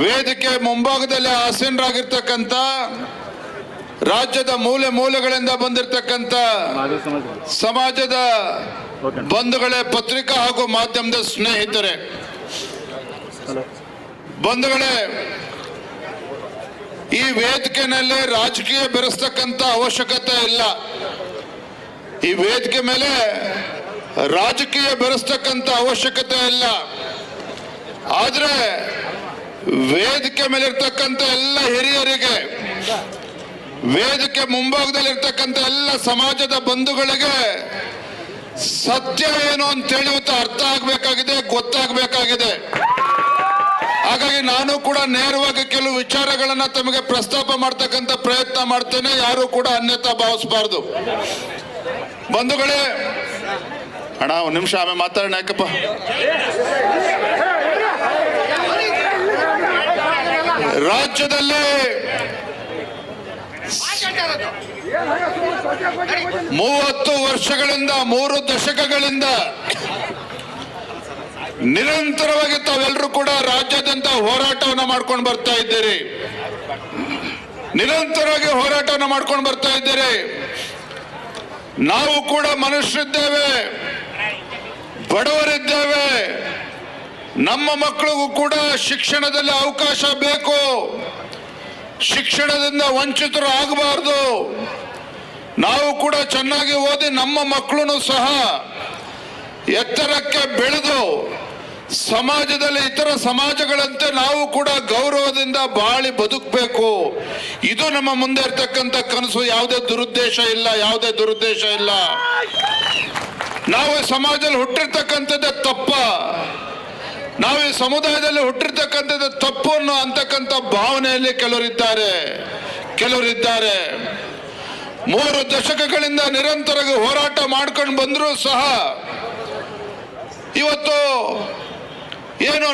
ವೇದಿಕೆ ಮುಂಭಾಗದಲ್ಲಿ ಆಸೀನರಾಗಿರ್ತಕ್ಕಂಥ ರಾಜ್ಯದ ಮೂಲೆ ಮೂಲೆಗಳಿಂದ ಬಂದಿರತಕ್ಕಂಥ ಸಮಾಜದ ಬಂಧುಗಳೇ ಪತ್ರಿಕಾ ಹಾಗೂ ಮಾಧ್ಯಮದ ಸ್ನೇಹಿತರೆ. ಬಂಧುಗಳೇ, ಈ ವೇದಿಕೆನಲ್ಲಿ ರಾಜಕೀಯ ಬೆರೆಸ್ತಕ್ಕಂಥ ಅವಶ್ಯಕತೆ ಇಲ್ಲ. ಈ ವೇದಿಕೆ ಮೇಲೆ ರಾಜಕೀಯ ಬೆರೆಸ್ತಕ್ಕಂಥ ಅವಶ್ಯಕತೆ ಇಲ್ಲ. ಆದ್ರೆ ವೇದಿಕೆ ಮೇಲೆ ಇರ್ತಕ್ಕಂಥ ಎಲ್ಲ ಹಿರಿಯರಿಗೆ, ವೇದಿಕೆ ಮುಂಭಾಗದಲ್ಲಿ ಇರ್ತಕ್ಕಂಥ ಎಲ್ಲ ಸಮಾಜದ ಬಂಧುಗಳಿಗೆ ಸತ್ಯ ಏನು ಅಂತ ಇವತ್ತು ಅರ್ಥ ಆಗ್ಬೇಕಾಗಿದೆ, ಗೊತ್ತಾಗಬೇಕಾಗಿದೆ. ಹಾಗಾಗಿ ನಾನು ಕೂಡ ನೇರವಾಗಿ ಕೆಲವು ವಿಚಾರಗಳನ್ನ ತಮಗೆ ಪ್ರಸ್ತಾಪ ಮಾಡ್ತಕ್ಕಂಥ ಪ್ರಯತ್ನ ಮಾಡ್ತೇನೆ, ಯಾರು ಕೂಡ ಅನ್ಯತಾ ಭಾವಿಸಬಾರ್ದು. ಬಂಧುಗಳೇ, ಅಣ್ಣ, ಒಂದು ನಿಮಿಷ ಆಮೇಲೆ ಮಾತಾಡೋಣ, ಯಾಕಪ್ಪ? ರಾಜ್ಯದಲ್ಲಿ ಮೂವತ್ತು ವರ್ಷಗಳಿಂದ, ಮೂರು ದಶಕಗಳಿಂದ ನಿರಂತರವಾಗಿ ತಾವೆಲ್ಲರೂ ಕೂಡ ರಾಜ್ಯಾದ್ಯಂತ ಹೋರಾಟವನ್ನು ಮಾಡ್ಕೊಂಡು ಬರ್ತಾ ಇದ್ದೀರಿ. ನಿರಂತರವಾಗಿ ಹೋರಾಟವನ್ನು ಮಾಡ್ಕೊಂಡು ಬರ್ತಾ ಇದ್ದೀರಿ. ನಾವು ಕೂಡ ಮನುಷ್ಯರಿದ್ದೇವೆ, ಬಡವರಿದ್ದೇವೆ ನಮ್ಮ ಮಕ್ಕಳಿಗೂ ಕೂಡ ಶಿಕ್ಷಣದಲ್ಲಿ ಅವಕಾಶ ಬೇಕು. ಶಿಕ್ಷಣದಿಂದ ವಂಚಿತರು ಆಗಬಾರ್ದು. ನಾವು ಕೂಡ ಚೆನ್ನಾಗಿ ಓದಿ ನಮ್ಮ ಮಕ್ಕಳು ಸಹ ಎತ್ತರಕ್ಕೆ ಬೆಳೆದು ಸಮಾಜದಲ್ಲಿ ಇತರ ಸಮಾಜಗಳಂತೆ ನಾವು ಕೂಡ ಗೌರವದಿಂದ ಬಾಳಿ ಬದುಕಬೇಕು. ಇದು ನಮ್ಮ ಮುಂದೆ ಇರ್ತಕ್ಕಂಥ ಕನಸು. ಯಾವುದೇ ದುರುದ್ದೇಶ ಇಲ್ಲ, ಯಾವುದೇ ದುರುದ್ದೇಶ ಇಲ್ಲ. ನಾವು ಸಮಾಜದಲ್ಲಿ ಹುಟ್ಟಿರ್ತಕ್ಕಂಥದ್ದೇ ತಪ್ಪ. ನಾವು ಈ ಸಮುದಾಯದಲ್ಲಿ ಹುಟ್ಟಿರ್ತಕ್ಕಂಥದ್ದು ತಪ್ಪು ಅನ್ನೋ ಅಂತಕ್ಕಂಥ ಭಾವನೆಯಲ್ಲಿ ಕೆಲವರಿದ್ದಾರೆ. ಕೆಲವರಿದ್ದಾರೆ. ಮೂರು ದಶಕಗಳಿಂದ ನಿರಂತರ ಹೋರಾಟ ಮಾಡ್ಕೊಂಡು ಬಂದರೂ ಸಹ ಇವತ್ತು ಏನು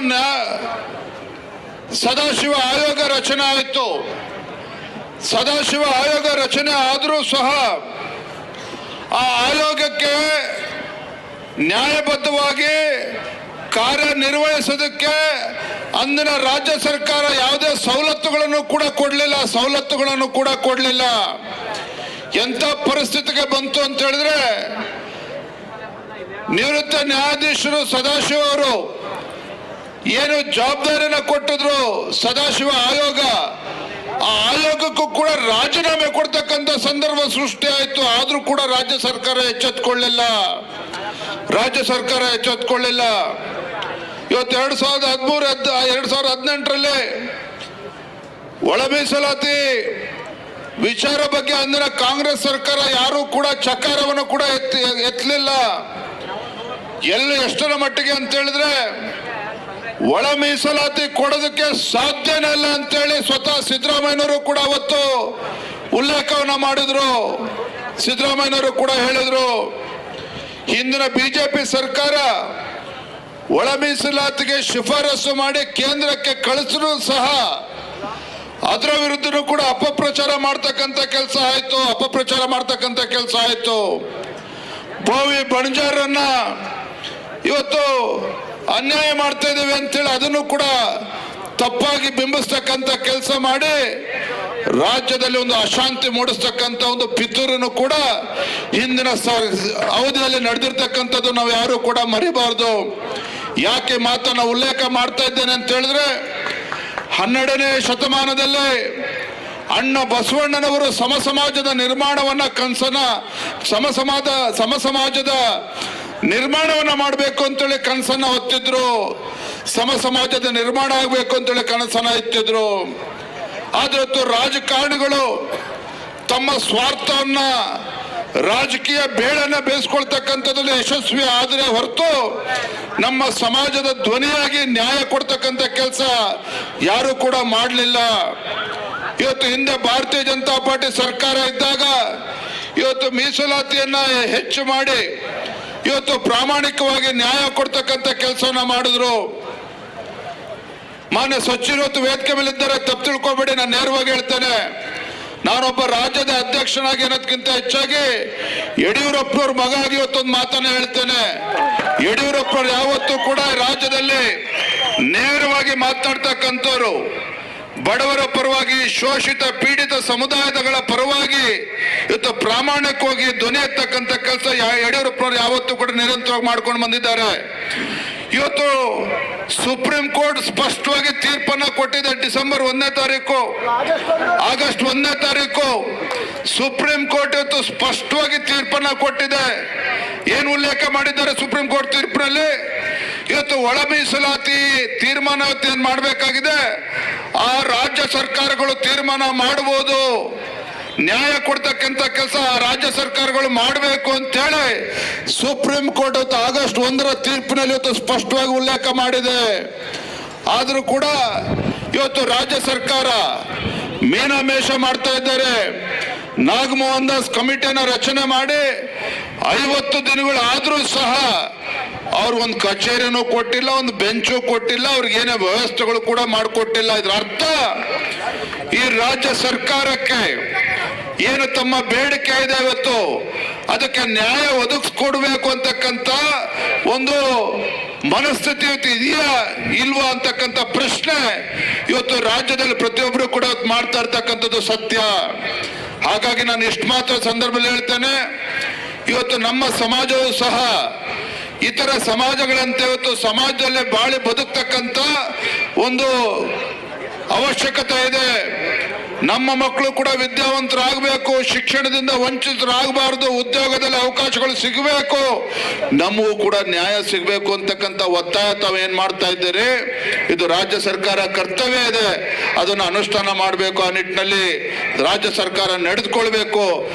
ಸದಾಶಿವ ಆಯೋಗ ರಚನೆ ಆಯಿತು. ಸದಾಶಿವ ಆಯೋಗ ರಚನೆ ಆದರೂ ಸಹ ಆ ಆಯೋಗಕ್ಕೆ ನ್ಯಾಯಬದ್ಧವಾಗಿ ಕಾರ್ಯನಿರ್ವಹಿಸೋದಕ್ಕೆ ಅಂದಿನ ರಾಜ್ಯ ಸರ್ಕಾರ ಯಾವುದೇ ಸವಲತ್ತುಗಳನ್ನು ಕೂಡ ಕೊಡಲಿಲ್ಲ, ಸವಲತ್ತುಗಳನ್ನು ಕೂಡ ಕೊಡಲಿಲ್ಲ. ಎಂಥ ಪರಿಸ್ಥಿತಿಗೆ ಬಂತು ಅಂತ ಹೇಳಿದ್ರೆ ನಿವೃತ್ತ ನ್ಯಾಯಾಧೀಶರು ಸದಾಶಿವ ಅವರು ಏನು ಜವಾಬ್ದಾರಿನ ಕೊಟ್ಟಿದ್ರು ಸದಾಶಿವ ಆಯೋಗ, ಆ ಆಯೋಗಕ್ಕೂ ಕೂಡ ರಾಜೀನಾಮೆ ಕೊಡ್ತಕ್ಕಂಥ ಸಂದರ್ಭ ಸೃಷ್ಟಿ ಆಯ್ತು, ಆದರೂ ಕೂಡ ರಾಜ್ಯ ಸರ್ಕಾರ ಎಚ್ಚೆತ್ಕೊಳ್ಳಿಲ್ಲ. ರಾಜ್ಯ ಸರ್ಕಾರ ಎಚ್ಚೆತ್ಕೊಳ್ಳಿಲ್ಲ. ಇವತ್ತು ಎರಡು ಸಾವಿರದ ಹದಿಮೂರು ಎರಡ್ ಸಾವಿರದ ಹದಿನೆಂಟರಲ್ಲಿ ಒಳ ಮೀಸಲಾತಿ ವಿಚಾರ ಬಗ್ಗೆ ಅಂದಿನ ಕಾಂಗ್ರೆಸ್ ಸರ್ಕಾರ ಯಾರು ಕೂಡ ಚಕಾರವನ್ನು ಕೂಡ ಎತ್ತಿ ಎತ್ತಲಿಲ್ಲ. ಎಲ್ಲಿ ಎಷ್ಟರ ಮಟ್ಟಿಗೆ ಅಂತ ಹೇಳಿದ್ರೆ ಒಳ ಮೀಸಲಾತಿ ಕೊಡೋದಕ್ಕೆ ಸಾಧ್ಯನೇ ಇಲ್ಲ ಅಂತೇಳಿ ಸ್ವತಃ ಸಿದ್ದರಾಮಯ್ಯನವರು ಕೂಡ ಅವತ್ತು ಉಲ್ಲೇಖವನ್ನ ಮಾಡಿದ್ರು. ಸಿದ್ದರಾಮಯ್ಯನವರು ಕೂಡ ಹೇಳಿದ್ರು, ಹಿಂದಿನ ಬಿಜೆಪಿ ಸರ್ಕಾರ ಒಳ ಮೀಸಲಾತಿಗೆ ಶಿಫಾರಸು ಮಾಡಿ ಕೇಂದ್ರಕ್ಕೆ ಕಳಿಸಿದ್ರು ಸಹ ಅದರ ವಿರುದ್ಧನೂ ಕೂಡ ಅಪಪ್ರಚಾರ ಮಾಡ್ತಕ್ಕಂಥ ಕೆಲಸ ಆಯಿತು, ಅಪಪ್ರಚಾರ ಮಾಡ್ತಕ್ಕಂಥ ಕೆಲಸ ಆಯಿತು. ಭೋವಿ ಬಣಜಾರನ್ನ ಇವತ್ತು ಅನ್ಯಾಯ ಮಾಡ್ತಾ ಇದ್ದೀವಿ ಅಂತೇಳಿ ಅದನ್ನು ಕೂಡ ತಪ್ಪಾಗಿ ಬಿಂಬಿಸ್ತಕ್ಕಂಥ ಕೆಲಸ ಮಾಡಿ ರಾಜ್ಯದಲ್ಲಿ ಒಂದು ಅಶಾಂತಿ ಮೂಡಿಸ್ತಕ್ಕಂಥ ಒಂದು ಪಿತೂರನ್ನು ಕೂಡ ಹಿಂದಿನ ಅವಧಿಯಲ್ಲಿ ನಡೆದಿರ್ತಕ್ಕಂಥದ್ದು ನಾವು ಯಾರು ಕೂಡ ಮರಿಬಾರ್ದು. ಯಾಕೆ ಮಾತನ್ನ ಉಲ್ಲೇಖ ಮಾಡ್ತಾ ಇದ್ದೇನೆ ಅಂತ ಹೇಳಿದ್ರೆ, ಹನ್ನೆರಡನೇ ಶತಮಾನದಲ್ಲಿ ಅಣ್ಣ ಬಸವಣ್ಣನವರು ಸಮ ಸಮಾಜದ ನಿರ್ಮಾಣವನ್ನ ಕನಸನ್ನ ಸಮ ಸಮಾಜ ಸಮ ಸಮಾಜದ ನಿರ್ಮಾಣವನ್ನ ಮಾಡಬೇಕು ಅಂತೇಳಿ ಕನಸನ್ನ ಹೊತ್ತಿದ್ರು ಸಮ ಸಮಾಜದ ನಿರ್ಮಾಣ ಆಗಬೇಕು ಅಂತೇಳಿ ಕನಸನ್ನ ಎತ್ತಿದ್ರು ಆದ್ರೆ ರಾಜಕಾರಣಿಗಳು ತಮ್ಮ ಸ್ವಾರ್ಥವನ್ನ ರಾಜಕೀಯ ಬೇಡನ್ನ ಬೇಯಿಸ್ಕೊಳ್ತಕ್ಕಂಥದ್ರಲ್ಲಿ ಯಶಸ್ವಿ ಆದರೆ ಹೊರತು ನಮ್ಮ ಸಮಾಜದ ಧ್ವನಿಯಾಗಿ ನ್ಯಾಯ ಕೊಡ್ತಕ್ಕಂಥ ಕೆಲಸ ಯಾರು ಕೂಡ ಮಾಡಲಿಲ್ಲ. ಇವತ್ತು ಹಿಂದೆ ಭಾರತೀಯ ಜನತಾ ಪಾರ್ಟಿ ಸರ್ಕಾರ ಇದ್ದಾಗ ಇವತ್ತು ಮೀಸಲಾತಿಯನ್ನ ಹೆಚ್ಚು ಮಾಡಿ ಇವತ್ತು ಪ್ರಾಮಾಣಿಕವಾಗಿ ನ್ಯಾಯ ಕೊಡ್ತಕ್ಕಂಥ ಕೆಲಸವನ್ನ ಮಾಡಿದ್ರು. ಮಾನ್ಯ ಸಚಿವರು ವೇದಿಕೆ ಮೇಲೆ ಇದ್ದಾರೆ ತಪ್ಪು ತಿಳ್ಕೊಬೇಡಿ, ನಾನು ನೇರವಾಗಿ ಹೇಳ್ತೇನೆ. ನಾನೊಬ್ಬ ರಾಜ್ಯದ ಅಧ್ಯಕ್ಷನಾಗಿ ಅನ್ನೋದಕ್ಕಿಂತ ಹೆಚ್ಚಾಗಿ ಯಡಿಯೂರಪ್ಪನವ್ರ ಮಗ ಆಗಿ ಇವತ್ತೊಂದು ಮಾತನ್ನ ಹೇಳ್ತೇನೆ. ಯಡಿಯೂರಪ್ಪನವ್ರು ಯಾವತ್ತೂ ಕೂಡ ರಾಜ್ಯದಲ್ಲಿ ನೇರವಾಗಿ ಮಾತನಾಡ್ತಕ್ಕಂಥವ್ರು ಬಡವರ ಪರವಾಗಿ ಶೋಷಿತ ಪೀಡಿತ ಸಮುದಾಯಗಳ ಪರವಾಗಿ ಇವತ್ತು ಪ್ರಾಮಾಣಿಕವಾಗಿ ಧ್ವನಿ ಎತ್ತಕ್ಕಂಥ ಕೆಲಸ ಯಡಿಯೂರಪ್ಪನವ್ರು ಯಾವತ್ತೂ ಕೂಡ ನಿರಂತರವಾಗಿ ಮಾಡ್ಕೊಂಡು ಬಂದಿದ್ದಾರೆ. ಇವತ್ತು ಸುಪ್ರೀಂ ಕೋರ್ಟ್ ಸ್ಪಷ್ಟವಾಗಿ ತೀರ್ಪನ್ನ ಕೊಟ್ಟಿದೆ ಡಿಸೆಂಬರ್ ಒಂದನೇ ತಾರೀಕು. ಆಗಸ್ಟ್ ಒಂದನೇ ತಾರೀಕು ಸುಪ್ರೀಂ ಕೋರ್ಟ್ ಇವತ್ತು ಸ್ಪಷ್ಟವಾಗಿ ತೀರ್ಪನ್ನ ಕೊಟ್ಟಿದೆ. ಏನು ಉಲ್ಲೇಖ ಮಾಡಿದ್ದಾರೆ ಸುಪ್ರೀಂ ಕೋರ್ಟ್ ತೀರ್ಪಿನಲ್ಲಿ? ಇವತ್ತು ಒಳ ಮೀಸಲಾತಿ ತೀರ್ಮಾನ ಏನ್ ಮಾಡಬೇಕಾಗಿದೆ? ಆ ರಾಜ್ಯ ಸರ್ಕಾರಗಳು ತೀರ್ಮಾನ ಮಾಡಬಹುದು ನ್ಯಾಯ ಕೊಡ್ತಕ್ಕಂಥ ಕೆಲಸ ರಾಜ್ಯ ಸರ್ಕಾರಗಳು ಮಾಡಬೇಕು ಅಂತೇಳಿ ಸುಪ್ರೀಂ ಕೋರ್ಟ್ ಇವತ್ತು ಆಗಸ್ಟ್ ಒಂದರ ತೀರ್ಪಿನಲ್ಲಿ ಇವತ್ತು ಸ್ಪಷ್ಟವಾಗಿ ಉಲ್ಲೇಖ ಮಾಡಿದೆ. ಆದರೂ ಕೂಡ ಇವತ್ತು ರಾಜ್ಯ ಸರ್ಕಾರ ಮೀನಾಮೇಷ ಮಾಡ್ತಾ ಇದ್ದಾರೆ. ನಾಗಮೋಹನ್ ದಾಸ್ ಕಮಿಟಿಯನ್ನ ರಚನೆ ಮಾಡಿ ಐವತ್ತು ದಿನಗಳಾದರೂ ಸಹ ಅವ್ರು ಒಂದು ಕಚೇರಿನೂ ಕೊಟ್ಟಿಲ್ಲ, ಒಂದು ಬೆಂಚು ಕೊಟ್ಟಿಲ್ಲ, ಅವ್ರಿಗೆ ಏನೇ ವ್ಯವಸ್ಥೆಗಳು ಕೂಡ ಮಾಡಿಕೊಟ್ಟಿಲ್ಲ. ಇದ್ರ ಅರ್ಥ ಈ ರಾಜ್ಯ ಸರ್ಕಾರಕ್ಕೆ ಏನು ತಮ್ಮ ಬೇಡಿಕೆ ಇದೆ ಇವತ್ತು? ಅದಕ್ಕೆ ನ್ಯಾಯ ಒದಗಿಸ್ಕೊಡ್ಬೇಕು ಅಂತಕ್ಕಂಥ ಒಂದು ಮನಸ್ಥಿತಿ ಇದೆಯಾ ಇಲ್ವಾ ಅಂತಕ್ಕಂಥ ಪ್ರಶ್ನೆ ಇವತ್ತು ರಾಜ್ಯದಲ್ಲಿ ಪ್ರತಿಯೊಬ್ಬರು ಕೂಡ ಮಾಡ್ತಾ ಇರ್ತಕ್ಕಂಥದ್ದು ಸತ್ಯ. ಹಾಗಾಗಿ ನಾನು ಇಷ್ಟು ಮಾತ್ರ ಸಂದರ್ಭದಲ್ಲಿ ಹೇಳ್ತೇನೆ, ಇವತ್ತು ನಮ್ಮ ಸಮಾಜವು ಸಹ ಇತರ ಸಮಾಜಗಳಂತೆ ಇವತ್ತು ಸಮಾಜದಲ್ಲೇ ಬಾಳಿ ಬದುಕ್ತಕ್ಕಂಥ ಒಂದು ಅವಶ್ಯಕತೆ ಇದೆ. ನಮ್ಮ ಮಕ್ಕಳು ಕೂಡ ವಿದ್ಯಾವಂತರಾಗಬೇಕು, ಶಿಕ್ಷಣದಿಂದ ವಂಚಿತರಾಗಬಾರದು, ಉದ್ಯೋಗದಲ್ಲಿ ಅವಕಾಶಗಳು ಸಿಗಬೇಕು. ನಮಗೂ ಕೂಡ ನ್ಯಾಯ ಸಿಗಬೇಕು ಅಂತಕ್ಕಂಥ ಒತ್ತಾಯ ತಾವೇನ್ ಮಾಡ್ತಾ ಇದ್ದೀರಿ? ಇದು ರಾಜ್ಯ ಸರ್ಕಾರ ಕರ್ತವ್ಯ ಇದೆ. ಅದನ್ನು ಅನುಷ್ಠಾನ ಮಾಡಬೇಕು ಆ ನಿಟ್ಟಿನಲ್ಲಿ. ರಾಜ್ಯ ಸರ್ಕಾರ ನಡೆದುಕೊಳ್ಬೇಕು.